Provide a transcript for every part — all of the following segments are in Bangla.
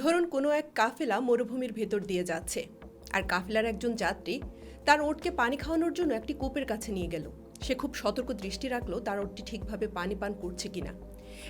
ধরুন কোনো এক কাফেলা মরুভূমির ভেতর দিয়ে যাচ্ছে, আর কাফেলার একজন যাত্রী তার ওটকে পানি খাওয়ানোর জন্য একটি কূপের কাছে নিয়ে গেল। সে খুব সতর্ক দৃষ্টি রাখল তার ওটটি ঠিকভাবে পানি পান করছে কিনা।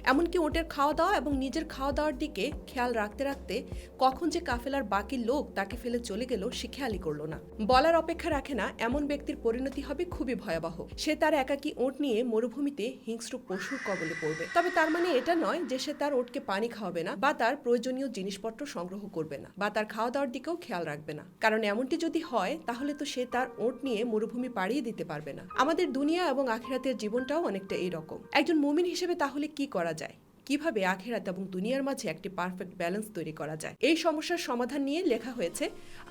এমনকি ওটের খাওয়া দাওয়া এবং নিজের খাওয়া দাওয়ার দিকে খেয়াল রাখতে রাখতে কখন যে কাফেলার বাকি লোক তাকে ফেলে চলে গেল সে খেয়ালই করল না। বলার অপেক্ষা রাখে না, এমন ব্যক্তির পরিণতি হবে খুবই ভয়াবহ। সে তার একাকী ওট নিয়ে মরুভূমিতে হিংস্র পশুর কবলে পড়বে। তবে তার মানে এটা নয় যে সে তার ওটকে পানি খাওয়াবে না বা তার প্রয়োজনীয় জিনিসপত্র সংগ্রহ করবে না বা তার খাওয়া দাওয়ার দিকেও খেয়াল রাখবে না। কারণ এমনটি যদি হয়, তাহলে তো সে তার ওট নিয়ে মরুভূমি পাড়িয়ে দিতে পারবে না। আমাদের দুনিয়া এবং আখিরাতের জীবনটাও অনেকটা এইরকম একজন মুমিন হিসেবে তাহলে কি করা যায়। কীভাবে আখেরাত এবং দুনিয়ার মাঝে একটি পারফেক্ট ব্যালেন্স তৈরি করা যায়? এই সমস্যার সমাধান নিয়ে লেখা হয়েছে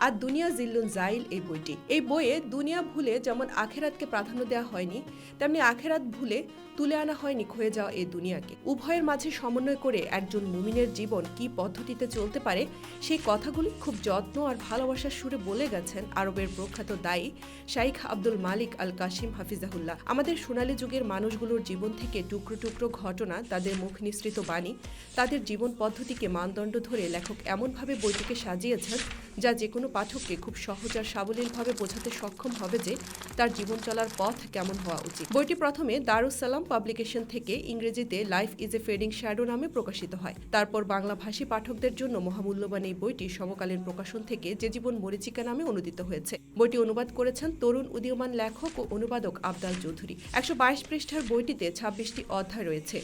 আর দুনিয়া জিল্লুন জাইল এই বইটি। এই বইয়ে দুনিয়া ভুলে যেমন আখেরাতকে প্রাধান্য দেওয়া হয়নি, তেমনি আখেরাত ভুলে তুলে আনা হয়নি ক্ষয়ে যাওয়া এই দুনিয়াকে। উভয়ের মাঝে সমন্বয় করে একজন মুমিনের জীবন কি পদ্ধতিতে চলতে পারে, সেই কথাগুলি খুব যত্ন আর ভালোবাসার সুরে বলে গেছেন আরবের প্রখ্যাত দায়ী শাইখ আব্দুল মালিক আল কাশিম হাফিজাহুল্লাহ। আমাদের সোনালী যুগের মানুষগুলোর জীবন থেকে টুকরো টুকরো ঘটনা তাদের মুখ নিঃসৃত বাণী তাদের জীবন পদ্ধতিকে মানদণ্ড ধরে লেখক এমনভাবে বইটিকে সাজিয়েছেন যা যে কোনো পাঠককে খুব সহজ আর সাবলীলভাবে বোঝাতে সক্ষম হবে যে তার জীবন চলার পথ কেমন হওয়া উচিত। বইটি প্রথমে দারুসালাম পাবলিকেশন থেকে ইংরেজিতে life is a fading shadow নামে প্রকাশিত হয়। তারপর বাংলা ভাষী পাঠকদের জন্য মহামূল্যবান এই বইটি সমকালীন প্রকাশন থেকে যে জীবন মরিচিকা নামে অনুদিত হয়েছে। বইটি অনুবাদ করেছেন তরুণ উদীয়মান লেখক ও অনুবাদক আবদাল চৌধুরী। একশো বাইশ পৃষ্ঠার বইটিতে ছাব্বিশটি অধ্যায় রয়েছে।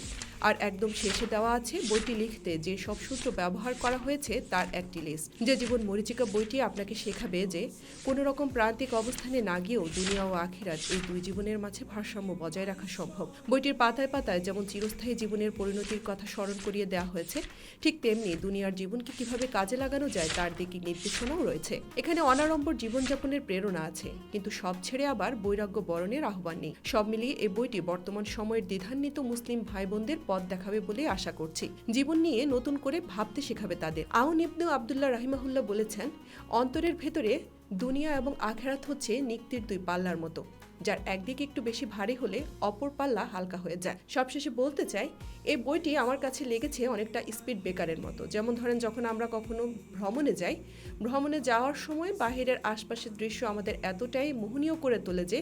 আর একদম শেষে দেওয়া আছে বইটি লিখতে যে সব সূত্র ব্যবহার করা হয়েছে তার একটি লিস্ট। যে জীবন মরিচিকা বইটি আপনাকে শেখাবে যে কোনো রকম প্রান্তিক অবস্থানে না গিয়েও দুনিয়া ও আখিরাত এই দুই জীবনের মাঝে ভারসাম্য বজায় রাখা সম্ভব। বইটির পাতায় পাতায় যেমন চিরস্থায়ী জীবনের পরিণতির কথা স্মরণ করিয়ে দেওয়া হয়েছে, ঠিক তেমনি দুনিয়ার জীবনকে কীভাবে কাজে লাগানো যায় তার দিকে নির্দেশনাও রয়েছে। এখানে অনাড়ম্বর জীবনযাপনের প্রেরণা আছে, কিন্তু সব ছেড়ে আবার বৈরাগ্য বরণের আহ্বান নেই। সব মিলিয়ে এই বইটি বর্তমান সময়ের দ্বিধান্বিত মুসলিম ভাই বোনদের পথ দেখাবে বলে আশা করছি। জীবন নিয়ে নতুন করে ভাবতে শেখাবে তাদের। আউন ইবনু আবদুল্লাহ রাহিমাহুল্লাহ বলেছেন অন্তরের ভেতরে দুনিয়া এবং আখেরাত হচ্ছে নিক্তির দুই পাল্লার মতো। যার একদিকে একটু বেশি ভারী হলে অপর পাল্লা হালকা হয়ে যায়। সবশেষে বলতে চাই, এই বইটি আমার কাছে লেগেছে অনেকটা স্পিড ব্রেকারের মতো। যেমন ধরেন, যখন আমরা কখনো ভ্রমণে যাই, ভ্রমণে যাওয়ার সময় বাহিরের আশপাশের দৃশ্য আমাদের এতটাই মোহনীয় করে তোলে যে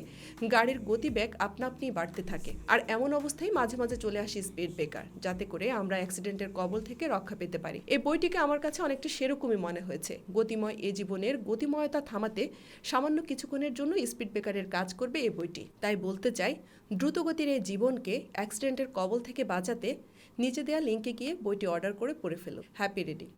গাড়ির গতিবেগ আপনা আপনি বাড়তে থাকে। আর এমন অবস্থায় মাঝে মাঝে চলে আসি স্পিড ব্রেকার, যাতে করে আমরা অ্যাক্সিডেন্টের কবল থেকে রক্ষা পেতে পারি। এই বইটিকে আমার কাছে অনেকটা সেরকমই মনে হয়েছে। গতিময় এ জীবনের গতিময়তা থামাতে সামান্য কিছুক্ষণের জন্য স্পিড ব্রেকারের কাজ করবে এই বইটি। তাই বলতে চাই, দ্রুতগতির এই জীবনকে অ্যাক্সিডেন্টের কবল থেকে বাঁচাতে, নিচে দেওয়া লিঙ্কে গিয়ে বইটি অর্ডার করে পড়ে ফেলুন। Happy reading